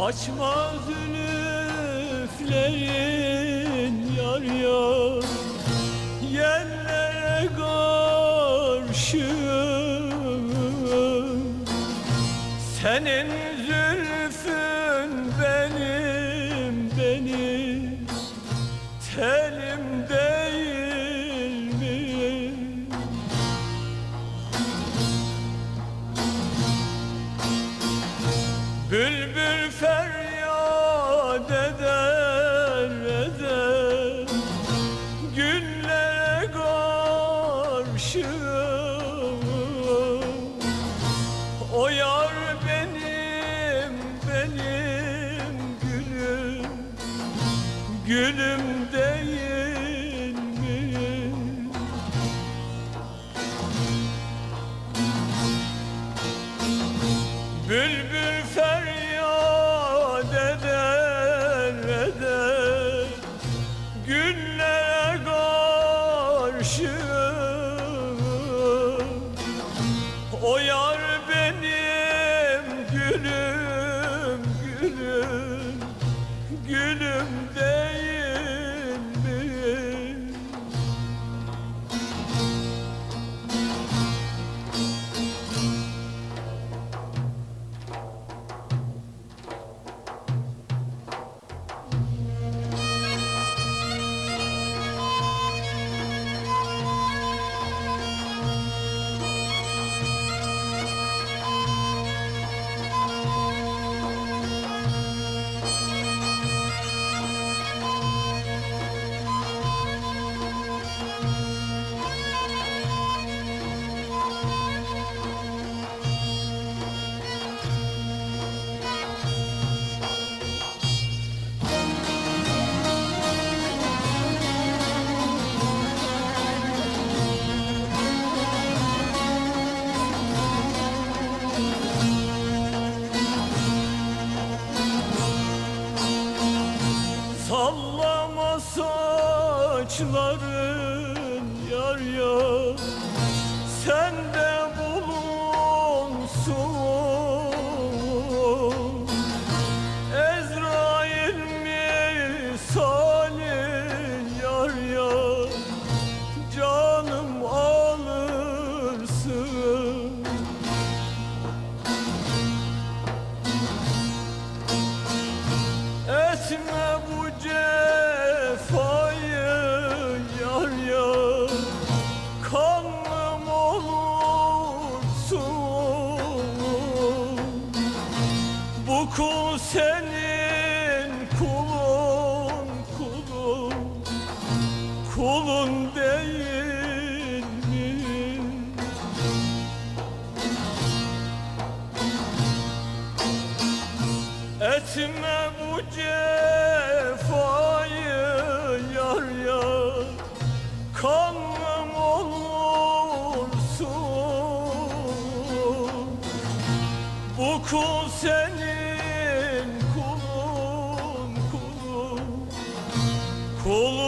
Açma zülüflerin yar yar Yerlere karşı. Senin Bülbül feryat eder eder Güllere karşı O yar benim benim gülüm Gülüm değil mi? Bülbül feryat eder eder. Güllere karşı saçların yar yar Sende bulunsun Kul senin kulun kulun Kulun değil mi? Etme bu cefayı kul senin kulun kulun. Kul